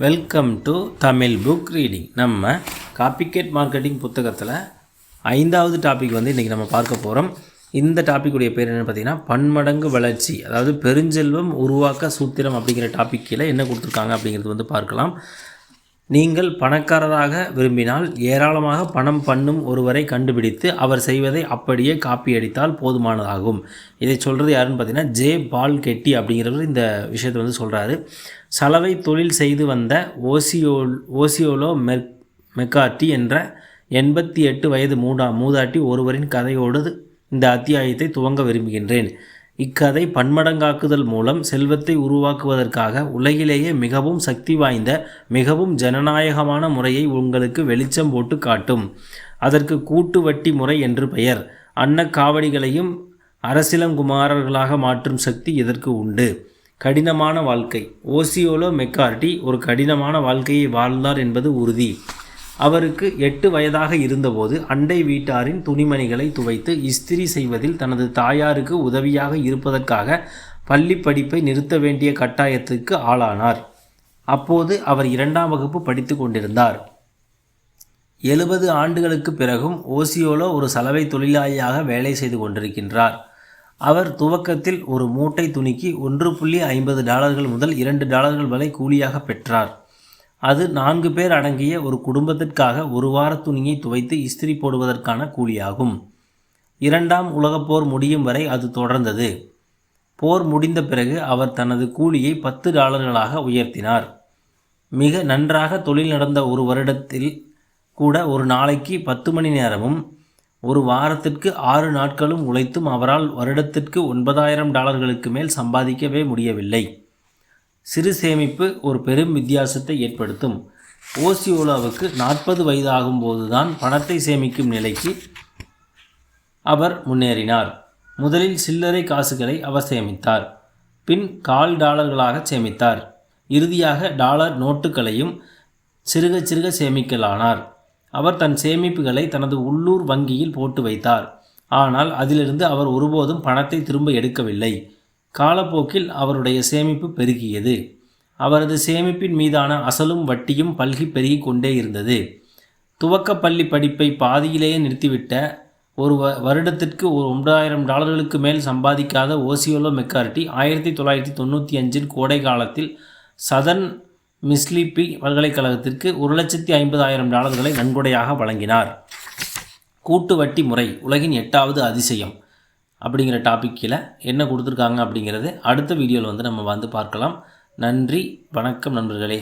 Welcome to Tamil book reading நம்ம copycat marketing புத்தகத்தில் ஐந்தாவது டாபிக் வந்து இன்றைக்கி நம்ம பார்க்க போகிறோம் இந்த டாப்பிக்குடைய பேர் என்னென்னு பார்த்தீங்கன்னா பன்மடங்கு வளர்ச்சி. அதாவது பெருஞ்செல்வம் உருவாக்க சூத்திரம் அப்படிங்கிற டாபிக் கீழே என்ன கொடுத்துருக்காங்க அப்படிங்கிறது வந்து பார்க்கலாம். நீங்கள் பணக்காரராக விரும்பினால் ஏராளமாக பணம் பண்ணும் ஒருவரை கண்டுபிடித்து அவர் செய்வதை அப்படியே காப்பி அடித்தால் போதுமானதாகும். இதை சொல்கிறது யாருன்னு பார்த்தீங்கன்னா ஜே பால் கெட்டி அப்படிங்கிறவர் இந்த விஷயத்தை வந்து சொல்கிறாரு சலவை தொழில் செய்து வந்த ஓசியோல் ஓசியோலோ மெர் மெக்கார்டி என்ற எண்பத்தி எட்டு வயது மூடா மூதாட்டி ஒருவரின் கதையோடு இந்த அத்தியாயத்தை துவங்க விரும்புகின்றேன். இக்கதை பன்மடங்காக்குதல் மூலம் செல்வத்தை உருவாக்குவதற்காக உலகிலேயே மிகவும் சக்தி வாய்ந்த மிகவும் ஜனநாயகமான முறையை உங்களுக்கு வெளிச்சம் போட்டு காட்டும். அதற்கு கூட்டு வட்டி முறை என்று பெயர். அன்னக்காவடிகளையும் அரசிலங்குமாரர்களாக மாற்றும் சக்தி இதற்கு உண்டு. கடினமான வாழ்க்கை. ஓசியோலோ மெக்கார்டி ஒரு கடினமான வாழ்க்கையை வாழ்ந்தார் என்பது உறுதி. அவருக்கு எட்டு வயதாக இருந்தபோது அண்டை வீட்டாரின் துணிமணிகளை துவைத்து இஸ்திரி செய்வதில் தனது தாயாருக்கு உதவியாக இருப்பதற்காக பள்ளி படிப்பை நிறுத்த வேண்டிய கட்டாயத்துக்கு ஆளானார். அப்போது அவர் இரண்டாம் வகுப்பு படித்து கொண்டிருந்தார். எழுபது ஆண்டுகளுக்கு பிறகும் ஓசியோலோ ஒரு சலவை தொழிலாளியாக வேலை செய்து கொண்டிருக்கின்றார். அவர் துவக்கத்தில் ஒரு மூட்டை துணிக்கு ஒன்று புள்ளி ஐம்பது டாலர்கள் முதல் இரண்டு டாலர்கள் வரை கூலியாக பெற்றார். அது நான்கு பேர் அடங்கிய ஒரு குடும்பத்திற்காக ஒரு வார துணியை துவைத்து இஸ்திரி போடுவதற்கான கூலியாகும். இரண்டாம் உலகப்போர் முடியும் வரை அது தொடர்ந்தது. போர் முடிந்த பிறகு அவர் தனது கூலியை பத்து டாலர்களாக உயர்த்தினார். மிக நன்றாக தொழில் நடந்த ஒரு வருடத்தில் கூட ஒரு நாளைக்கு பத்து மணி நேரமும் ஒரு வாரத்திற்கு ஆறு நாட்களும் உழைத்தும் அவரால் வருடத்திற்கு ஒன்பதாயிரம் டாலர்களுக்கு மேல் சம்பாதிக்கவே முடியவில்லை. சிறு சேமிப்பு ஒரு பெரும் வித்தியாசத்தை ஏற்படுத்தும். ஓசியோலாவுக்கு நாற்பது வயதாகும் போதுதான் பணத்தை சேமிக்கும் நிலைக்கு அவர் முன்னேறினார். முதலில் சில்லறை காசுகளை அவர் சேமித்தார். பின் கால் டாலர்களாக சேமித்தார். இறுதியாக டாலர் நோட்டுகளையும் சிறுக சிறுக சேமிக்கலானார். அவர் தன் சேமிப்புகளை தனது உள்ளூர் வங்கியில் போட்டு வைத்தார். ஆனால் அதிலிருந்து அவர் ஒருபோதும் பணத்தை திரும்ப எடுக்கவில்லை. காலப்போக்கில் அவருடைய சேமிப்பு பெருகியது. அவரது சேமிப்பின் மீதான அசலும் வட்டியும் பல்கி பெருகி கொண்டே இருந்தது. துவக்கப்பள்ளி படிப்பை பாதியிலேயே நிறுத்திவிட்ட ஒரு வ வருடத்திற்கு ஒரு ஒன்பதாயிரம் டாலர்களுக்கு மேல் சம்பாதிக்காத ஓசியோலோ மெக்கார்டி ஆயிரத்தி தொள்ளாயிரத்தி தொண்ணூற்றி அஞ்சின் கோடை காலத்தில் சதன் மிஸ்லிப்பி பல்கலைக்கழகத்திற்கு ஒரு லட்சத்தி ஐம்பதாயிரம் டாலர்களை நன்கொடையாக வழங்கினார். கூட்டு வட்டி முறை உலகின் எட்டாவது அதிசயம். அப்படிங்கிற டாபிக் கீழே என்ன கொடுத்துருக்காங்க அப்படிங்கிறது அடுத்த வீடியோவில் வந்து நம்ம வந்து பார்க்கலாம். நன்றி வணக்கம் நண்பர்களே.